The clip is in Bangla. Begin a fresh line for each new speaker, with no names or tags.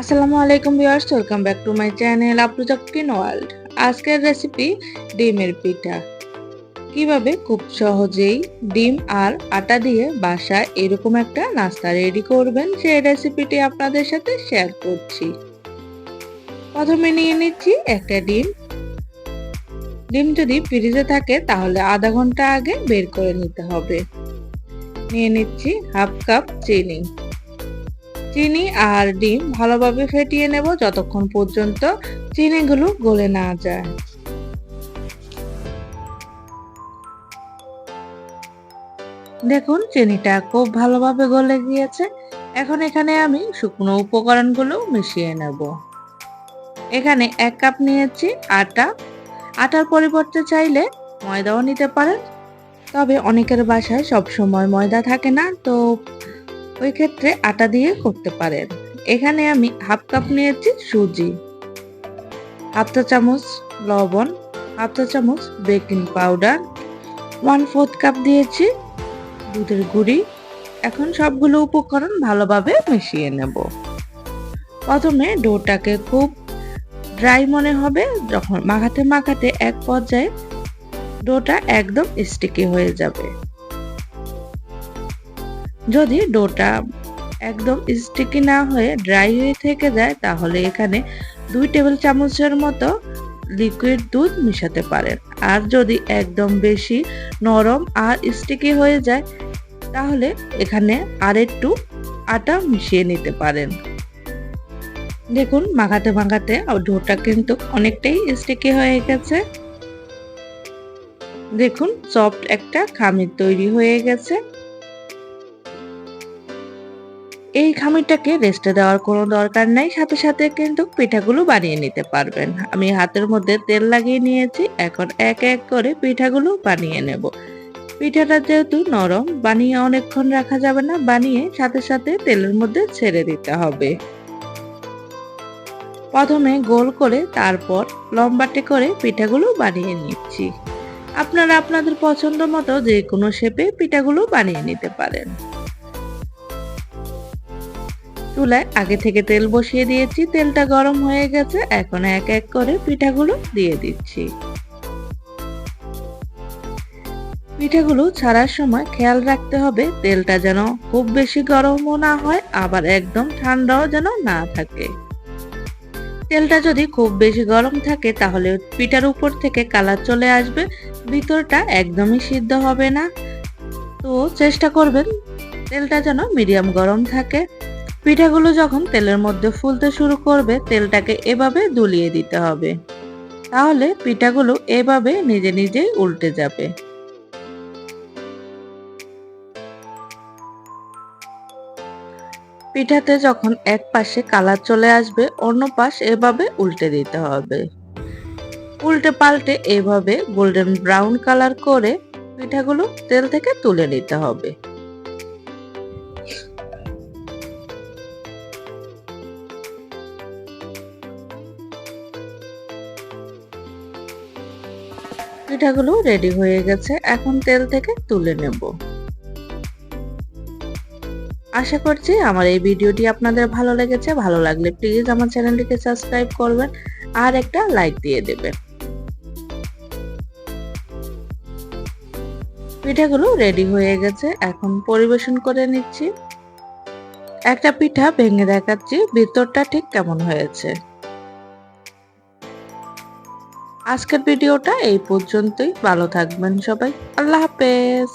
আসসালামু আলাইকুম viewers welcome back to my channel আপলুজা cooking world আজকের রেসিপি ডিমের পিঠা। কীভাবে খুব সহজেই ডিম আর আটা দিয়ে বাসায় এরকম একটা নাস্তা রেডি করবেন, সেই রেসিপিটি আপনাদের সাথে শেয়ার করছি। প্রথমে নিয়ে নিচ্ছি একটা ডিম। ডিম যদি ফ্রিজে থাকে, তাহলে আধা ঘণ্টা আগে বের করে নিতে হবে। নিয়ে নিচ্ছি হাফ কাপ চিনি। চিনি আর ডিম ভালোভাবে ফেটিয়ে নেব যতক্ষণ পর্যন্ত চিনিগুলো গলে না যায়। দেখুন, চিনিটা খুব ভালোভাবে গলে গিয়েছে। এখন এখানে আমি শুকনো উপকরণগুলো মিশিয়ে নেব। এখানে এক কাপ নিয়েছি আটা। আটার পরিবর্তে চাইলে ময়দাও নিতে পারেন। তবে অনেকের বাসায় সবসময় ময়দা থাকে না, তো ওই ক্ষেত্রে আটা দিয়ে করতে পারেন। এখানে আমি হাফ কাপ নিয়েছি সুজি, হাফ চা চামচ লবণ, হাফ চা চামচ baking powder, one fourth cup দিয়েছি দুধের গুঁড়ি। এখন সবগুলো উপকরণ ভালোভাবে মিশিয়ে নেব। প্রথমে ডোটাকে খুব ড্রাই মনে হবে, যখন মাখাতে মাখাতে এক পর্যায়ে ডোটা একদম স্টিকি হয়ে যাবে। যদি ডোটা একদম স্টিকি না হয়ে ড্রাই হয়ে থেকে যায়, তাহলে এখানে দুই টেবিল চামচের মতো লিকুইড দুধ মিশাতে পারেন। আর যদি একদম বেশি নরম আর স্টিকি হয়ে যায়, তাহলে এখানে আর একটু আটা মিশিয়ে নিতে পারেন। দেখুন, মাখাতে মাখাতে ডোটা কিন্তু অনেকটাই স্টিকি হয়ে গেছে। দেখুন সফট একটা খামির তৈরি হয়ে গেছে। এই খামিরটাকে রেস্টে দেওয়ার কোনো দরকার নাই, সাথে সাথে কিন্তু পিঠাগুলো বানিয়ে নিতে পারবেন। আমি হাতের মধ্যে তেল লাগিয়ে নিয়েছি, এখন এক এক করে পিঠাগুলো বানিয়ে নেব। পিঠাটা যেহেতু নরম, বানিয়ে অনেকক্ষণ রাখা যাবে না, বানিয়ে সাথে সাথে তেলের মধ্যে ছেড়ে দিতে হবে। প্রথমে গোল করে তারপর লম্বাটে করে পিঠাগুলো বানিয়ে নিচ্ছি। আপনারা আপনাদের পছন্দ মতো যে কোনো শেপে পিঠাগুলো বানিয়ে নিতে পারেন। চুলায় আগে থেকে তেল বসিয়ে দিয়েছি। তেলটা গরম হয়ে গেছে। এখন এক এক করে পিঠাগুলো দিয়ে দিচ্ছি। পিঠাগুলো ছাড়ার সময় খেয়াল রাখতে হবে, তেলটা যেন খুব বেশি গরমও না হয়, আবার একদম ঠান্ডাও যেন না থাকে। তেলটা যদি খুব বেশি গরম থাকে, তাহলে পিঠার উপর থেকে কালার চলে আসবে। ভিতরটা একদমই সিদ্ধ হবে না। তো চেষ্টা করবেন, তেলটা যেন মিডিয়াম গরম থাকে। পিঠাগুলো যখন তেলের মধ্যে ফুলতে শুরু করবে, তেলটাকে এভাবে দুলিয়ে দিতে হবে। তাহলে পিঠাগুলো এভাবে নিজে নিজেই উল্টে যাবে। পিঠাতে যখন এক পাশে কালার চলে আসবে, অন্য পাশ এভাবে উল্টে দিতে হবে। উল্টে পাল্টে এভাবে গোল্ডেন ব্রাউন কালার করে পিঠাগুলো তেল থেকে তুলে নিতে হবে। পিঠাগুলো রেডি হয়ে গেছে, এখন তেল থেকে তুলে নেব। আশা করছি আমার এই ভিডিওটি আপনাদের ভালো লেগেছে। ভালো লাগলে প্লিজ আমার চ্যানেলটিকে সাবস্ক্রাইব করবেন আর একটা লাইক দিয়ে দেবেন। পিঠাগুলো রেডি হয়ে গেছে, এখন পরিবেশন করে নিচ্ছি। একটা পিঠা ভেঙে দেখাচ্ছি, ভিতরটা ঠিক কেমন হয়েছে। আজকের ভিডিওটা এই পর্যন্তই। ভালো থাকবেন সবাই। আল্লাহ হাফেজ।